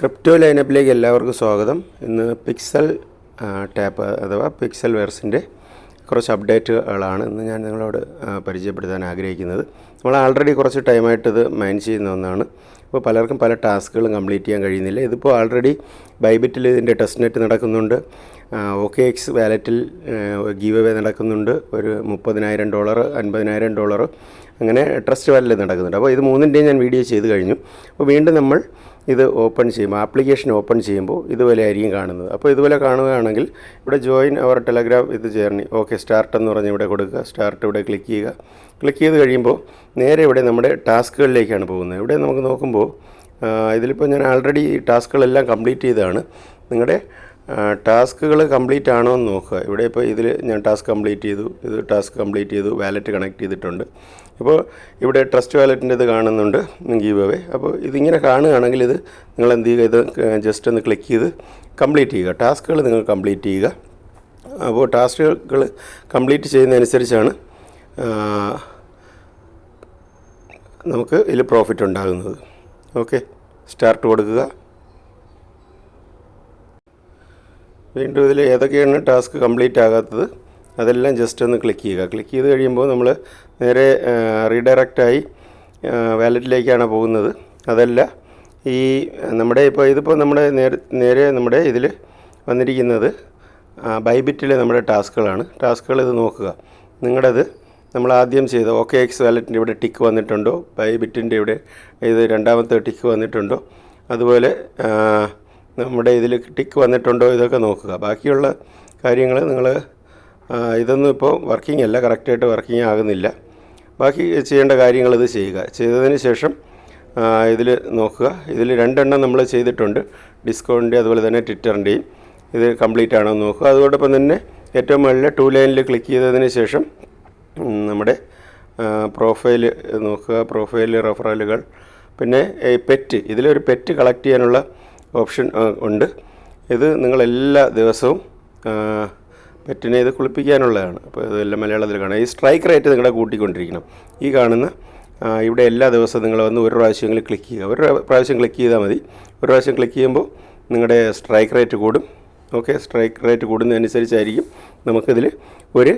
Crypto ലൈനപ്പിലേക്ക് എല്ലാവർക്കും സ്വാഗതം. ഇന്ന് പിക്സൽ ടാപ്പ് അഥവാ പിക്സൽ വെയർസിന്റെ കുറച്ച് അപ്ഡേറ്റുകളാണ് ഇന്ന് ഞാൻ നിങ്ങളോട് പരിചയപ്പെടുത്താൻ ആഗ്രഹിക്കുന്നത്. നമ്മൾ ആൾറെഡി കുറച്ച് ടൈമായിട്ട് ഇത് മൈൻ ചെയ്യുന്ന ഒന്നാണ്. അപ്പോൾ പലർക്കും പല ടാസ്കുകളും കംപ്ലീറ്റ് ചെയ്യാൻ കഴിയുന്നില്ല. ഇതിപ്പോൾ ആൾറെഡി ബൈബിറ്റിൽ ഇതിന്റെ ടെസ്റ്റ് നെറ്റ് നടക്കുന്നുണ്ട്. ഓക്കെ എക്സ് വാലറ്റിൽ ഗീവ് അവേ നടക്കുന്നുണ്ട്. ഒരു മുപ്പതിനായിരം ഡോളർ അൻപതിനായിരം ഡോളർ അങ്ങനെ ട്രസ്റ്റ് വാലറ്റിൽ നടക്കുന്നുണ്ട്. അപ്പോൾ ഇത് മൂന്നിന്റെയും ഞാൻ വീഡിയോ ചെയ്ത് കഴിഞ്ഞു. അപ്പോൾ വീണ്ടും നമ്മൾ ഇത് ഓപ്പൺ ചെയ്യുമ്പോൾ ആപ്ലിക്കേഷൻ ഓപ്പൺ ചെയ്യുമ്പോൾ ഇതുപോലെ ആയിരിക്കും കാണുന്നത്. അപ്പോൾ ഇതുപോലെ കാണുകയാണെങ്കിൽ ഇവിടെ ജോയിൻ അവർ ടെലഗ്രാം ഇത് ചേർന്ന് ഓക്കെ സ്റ്റാർട്ട് എന്ന് പറഞ്ഞ് ഇവിടെ കൊടുക്കുക സ്റ്റാർട്ട് ഇവിടെ ക്ലിക്ക് ചെയ്യുക. ക്ലിക്ക് ചെയ്ത് കഴിയുമ്പോൾ നേരെ ഇവിടെ നമ്മുടെ ടാസ്കുകളിലേക്കാണ് പോകുന്നത്. ഇവിടെ നമുക്ക് നോക്കുമ്പോൾ ഇതിലിപ്പോൾ ഞാൻ ആൾറെഡി ടാസ്കുകളെല്ലാം കംപ്ലീറ്റ് ചെയ്തതാണ്. നിങ്ങളുടെ ടാസ്കുകൾ കംപ്ലീറ്റ് ആണോ എന്ന് നോക്കുക. ഇവിടെ ഇപ്പോൾ ഇതിൽ ഞാൻ ടാസ്ക് കംപ്ലീറ്റ് ചെയ്തു ഇത് ടാസ്ക് കംപ്ലീറ്റ് ചെയ്തു വാലറ്റ് കണക്ട് ചെയ്തിട്ടുണ്ട്. ഇപ്പോൾ ഇവിടെ ട്രസ്റ്റ് വാലറ്റിന്റെ ഇത് കാണുന്നുണ്ട് ഗീവ് അവേ. അപ്പോൾ ഇതിങ്ങനെ കാണുകയാണെങ്കിൽ ഇത് നിങ്ങൾ എന്ത് ചെയ്യുക ഇത് ജസ്റ്റ് ഒന്ന് ക്ലിക്ക് ചെയ്ത് കംപ്ലീറ്റ് ചെയ്യുക. ടാസ്കുകൾ നിങ്ങൾ കംപ്ലീറ്റ് ചെയ്യുക. അപ്പോൾ ടാസ്കുകൾ കംപ്ലീറ്റ് ചെയ്യുന്നതനുസരിച്ചാണ് നമുക്ക് ഇതിൽ പ്രോഫിറ്റ് ഉണ്ടാകുന്നത്. ഓക്കെ. സ്റ്റാർട്ട് കൊടുക്കുക. വീണ്ടും ഇതിൽ ഏതൊക്കെയാണ് ടാസ്ക് കംപ്ലീറ്റ് ആകാത്തത് അതെല്ലാം ജസ്റ്റ് ഒന്ന് ക്ലിക്ക് ചെയ്യുക. ക്ലിക്ക് ചെയ്ത് കഴിയുമ്പോൾ നമ്മൾ നേരെ റീഡയറക്റ്റായി വാലറ്റിലേക്കാണ് പോകുന്നത്. അതല്ല ഈ നമ്മുടെ ഇപ്പോൾ ഇതിപ്പോൾ നമ്മുടെ നേരെ നേരെ നമ്മുടെ ഇതിൽ വന്നിരിക്കുന്നത് ബൈബിറ്റിലെ നമ്മുടെ ടാസ്കുകളാണ്. ടാസ്കുകൾ ഇത് നോക്കുക. നിങ്ങളുടേത് നമ്മൾ ആദ്യം ചെയ്ത ഓക്കെ എക്സ് വാലറ്റിന്റെ ഇവിടെ ടിക്ക് വന്നിട്ടുണ്ടോ? ബൈബിറ്റിന്റെ ഇവിടെ ഇത് രണ്ടാമത്തെ ടിക്ക് വന്നിട്ടുണ്ടോ? അതുപോലെ നമ്മുടെ ഇതിൽ ടിക്ക് വന്നിട്ടുണ്ടോ ഇതൊക്കെ നോക്കുക. ബാക്കിയുള്ള കാര്യങ്ങൾ നിങ്ങൾ ഇതൊന്നും ഇപ്പോൾ വർക്കിംഗ് അല്ല കറക്റ്റായിട്ട് വർക്കിംഗ് ആകുന്നില്ല. ബാക്കി ചെയ്യേണ്ട കാര്യങ്ങൾ ഇത് ചെയ്യുക. ചെയ്തതിന് ശേഷം ഇതിൽ നോക്കുക. ഇതിൽ രണ്ടെണ്ണം നമ്മൾ ചെയ്തിട്ടുണ്ട്. ഡിസ്കൗണ്ടിന്റെ അതുപോലെ തന്നെ ട്വിറ്ററിന്റെയും. ഇത് കംപ്ലീറ്റ് ആണോ എന്ന് നോക്കുക. അതോടൊപ്പം തന്നെ ഏറ്റവും മുകളിൽ ടു ലൈനിൽ ക്ലിക്ക് ചെയ്തതിന് ശേഷം നമ്മുടെ പ്രൊഫൈൽ നോക്കുക. പ്രൊഫൈൽ റെഫറലുകൾ. പിന്നെ പെറ്റ്. ഇതിലൊരു പെറ്റ് കളക്ട് ചെയ്യാനുള്ള ഓപ്ഷൻ ഉണ്ട്. ഇത് നിങ്ങളെല്ലാ ദിവസവും പെറ്റിനെ ഇത് കുളിപ്പിക്കാനുള്ളതാണ്. അപ്പോൾ ഇതെല്ലാം മലയാളത്തിൽ കാണാം. ഈ സ്ട്രൈക്ക് റേറ്റ് നിങ്ങളുടെ കൂട്ടിക്കൊണ്ടിരിക്കണം. ഈ കാണുന്ന ഇവിടെ എല്ലാ ദിവസവും നിങ്ങൾ വന്ന് ഒരു പ്രാവശ്യമെങ്കിലും ക്ലിക്ക് ചെയ്യുക. ഒരു പ്രാവശ്യം ക്ലിക്ക് ചെയ്താൽ മതി. ഒരു പ്രാവശ്യം ക്ലിക്ക് ചെയ്യുമ്പോൾ നിങ്ങളുടെ സ്ട്രൈക്ക് റേറ്റ് കൂടും. ഓക്കെ സ്ട്രൈക്ക് റേറ്റ് കൂടുന്നതനുസരിച്ചായിരിക്കും നമുക്കിതിൽ ഒരു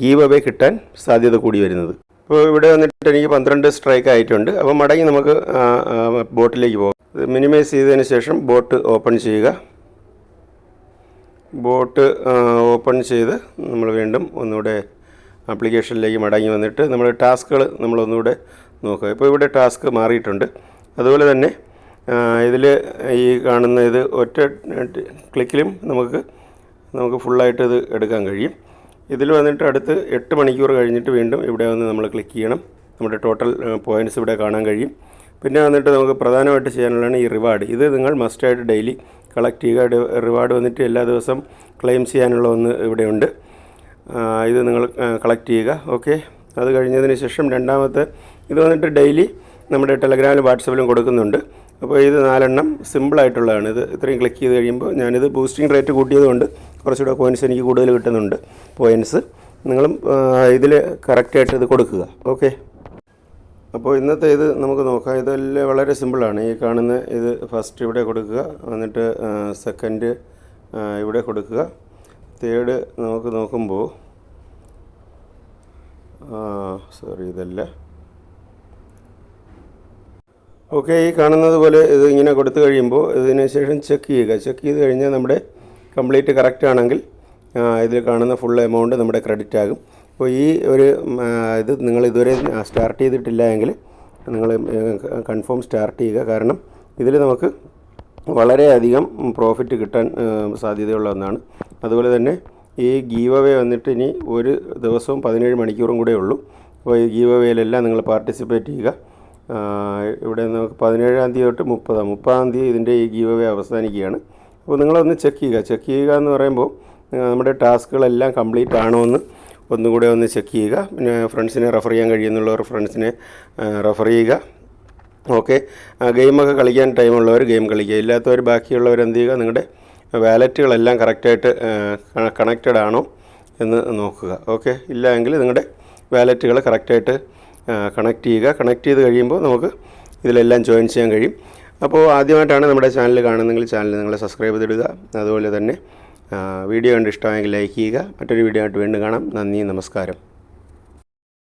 ഗീവ് അവേ കിട്ടാൻ സാധ്യത കൂടി വരുന്നത്. അപ്പോൾ ഇവിടെ വന്നിട്ട് എനിക്ക് പന്ത്രണ്ട് സ്ട്രൈക്ക് ആയിട്ടുണ്ട്. അപ്പോൾ മടങ്ങി നമുക്ക് ബോട്ടിലേക്ക് പോകാം. മിനിമൈസ് ചെയ്തതിന് ശേഷം ബോട്ട് ഓപ്പൺ ചെയ്യുക. ബോട്ട് ഓപ്പൺ ചെയ്ത് നമ്മൾ വീണ്ടും ഒന്നുകൂടെ ആപ്ലിക്കേഷനിലേക്ക് മടങ്ങി വന്നിട്ട് നമ്മുടെ ടാസ്കുകൾ നമ്മളൊന്നുകൂടെ നോക്കുക. ഇപ്പോൾ ഇവിടെ ടാസ്ക് മാറിയിട്ടുണ്ട്. അതുപോലെ തന്നെ ഇതിൽ ഈ കാണുന്ന ഇത് ഒറ്റ ക്ലിക്കിലും നമുക്ക് നമുക്ക് ഫുള്ളായിട്ട് ഇത് എടുക്കാൻ കഴിയും. ഇതിൽ വന്നിട്ട് അടുത്ത് എട്ട് മണിക്കൂർ കഴിഞ്ഞിട്ട് വീണ്ടും ഇവിടെ വന്ന് നമ്മൾ ക്ലിക്ക് ചെയ്യണം. നമ്മുടെ ടോട്ടൽ പോയിന്റ്സ് ഇവിടെ കാണാൻ കഴിയും. പിന്നെ വന്നിട്ട് നമുക്ക് പ്രധാനമായിട്ട് ചെയ്യാനുള്ളതാണ് ഈ റിവാർഡ് ഇത് നിങ്ങൾ മസ്റ്റായിട്ട് ഡെയിലി കളക്ട് ചെയ്യുക. റിവാർഡ് വന്നിട്ട് എല്ലാ ദിവസം ക്ലെയിം ചെയ്യാനുള്ള ഒന്ന് ഇവിടെയുണ്ട്. ഇത് നിങ്ങൾ കളക്ട് ചെയ്യുക. ഓക്കെ അത് കഴിഞ്ഞതിന് ശേഷം രണ്ടാമത്തെ ഇത് വന്നിട്ട് ഡെയിലി നമ്മുടെ ടെലഗ്രാമിലും വാട്സപ്പിലും കൊടുക്കുന്നുണ്ട്. അപ്പോൾ ഇത് നാലെണ്ണം സിമ്പിളായിട്ടുള്ളതാണ് ഇത് ഇത്രയും ക്ലിക്ക് ചെയ്ത് കഴിയുമ്പോൾ ഞാനിത് ബൂസ്റ്റിംഗ് റേറ്റ് കൂട്ടിയതുകൊണ്ട് കുറച്ചുകൂടെ കോയിൻസ് എനിക്ക് കൂടുതൽ കിട്ടുന്നുണ്ട്. പോയിന്റ്സ് നിങ്ങളും ഇതിൽ കറക്റ്റായിട്ട് ഇത് കൊടുക്കുക. ഓക്കെ അപ്പോൾ ഇന്നത്തെ ഇത് നമുക്ക് നോക്കാം. ഇതെല്ലാം വളരെ സിമ്പിളാണ്. ഈ കാണുന്ന ഇത് ഫസ്റ്റ് ഇവിടെ കൊടുക്കുക. എന്നിട്ട് സെക്കൻഡ് ഇവിടെ കൊടുക്കുക. തേർഡ് നമുക്ക് നോക്കുമ്പോൾ സോറി ഇതല്ല. ഓക്കെ ഈ കാണുന്നത് പോലെ ഇത് ഇങ്ങനെ കൊടുത്തു കഴിയുമ്പോൾ ഇതിന് ശേഷം ചെക്ക് ചെയ്യുക. ചെക്ക് ചെയ്ത് കഴിഞ്ഞാൽ നമ്മുടെ കംപ്ലീറ്റ് കറക്റ്റ് ആണെങ്കിൽ ഇതിൽ കാണുന്ന ഫുൾ എമൗണ്ട് നമ്മുടെ ക്രെഡിറ്റ് ആകും. അപ്പോൾ ഈ ഒരു ഇത് നിങ്ങൾ ഇതുവരെ സ്റ്റാർട്ട് ചെയ്തിട്ടില്ല എങ്കിൽ നിങ്ങൾ കൺഫേം സ്റ്റാർട്ട് ചെയ്യുക. കാരണം ഇതിൽ നമുക്ക് വളരെയധികം പ്രോഫിറ്റ് കിട്ടാൻ സാധ്യതയുള്ള ഒന്നാണ്. അതുപോലെ തന്നെ ഈ ഗീവ് അവേ വന്നിട്ട് ഇനി ഒരു ദിവസവും പതിനേഴ് മണിക്കൂറും കൂടെ ഉള്ളൂ. അപ്പോൾ ഈ ഗീവ് അവേയിലെല്ലാം നിങ്ങൾ പാർട്ടിസിപ്പേറ്റ് ചെയ്യുക. ഇവിടെ നമുക്ക് പതിനേഴാം തീയതി തൊട്ട് മുപ്പതാം മുപ്പതാം തീയതി ഇതിന്റെ ഈ ഗീവ് അവേ അവസാനിക്കുകയാണ്. അപ്പോൾ നിങ്ങളൊന്ന് ചെക്ക് ചെയ്യുക. ചെക്ക് ചെയ്യുക എന്ന് പറയുമ്പോൾ നമ്മുടെ ടാസ്കുകളെല്ലാം കംപ്ലീറ്റ് ആണോ എന്ന് ഒന്നുകൂടെ ഒന്ന് ചെക്ക് ചെയ്യുക. പിന്നെ ഫ്രണ്ട്സിനെ റെഫർ ചെയ്യാൻ കഴിയുന്നുള്ളവർ ഫ്രണ്ട്സിനെ റെഫർ ചെയ്യുക. ഓക്കെ. ഗെയിമൊക്കെ കളിക്കാൻ ടൈമുള്ളവർ ഗെയിം കളിക്കുക. ഇല്ലാത്തവർ ബാക്കിയുള്ളവർ എന്ത് ചെയ്യുക? നിങ്ങളുടെ വാലറ്റുകളെല്ലാം കറക്റ്റായിട്ട് കണക്റ്റഡ് ആണോ എന്ന് നോക്കുക. ഓക്കെ. ഇല്ല എങ്കിൽ നിങ്ങളുടെ വാലറ്റുകൾ കറക്റ്റായിട്ട് കണക്ട് ചെയ്യുക. കണക്ട് ചെയ്ത് കഴിയുമ്പോൾ നമുക്ക് ഇതിലെല്ലാം ജോയിൻ ചെയ്യാൻ കഴിയും. അപ്പോൾ ആദ്യമായിട്ടാണ് നമ്മുടെ ചാനൽ കാണുന്നതെങ്കിൽ ചാനൽ നിങ്ങൾ സബ്സ്ക്രൈബ് ചെയ്തിടുക. അതുപോലെ തന്നെ വീഡിയോ കണ്ട് ഇഷ്ടമായെങ്കിൽ ലൈക്ക് ചെയ്യുക. മറ്റൊരു വീഡിയോ ആയിട്ട് വീണ്ടും കാണാം. നന്ദി നമസ്കാരം.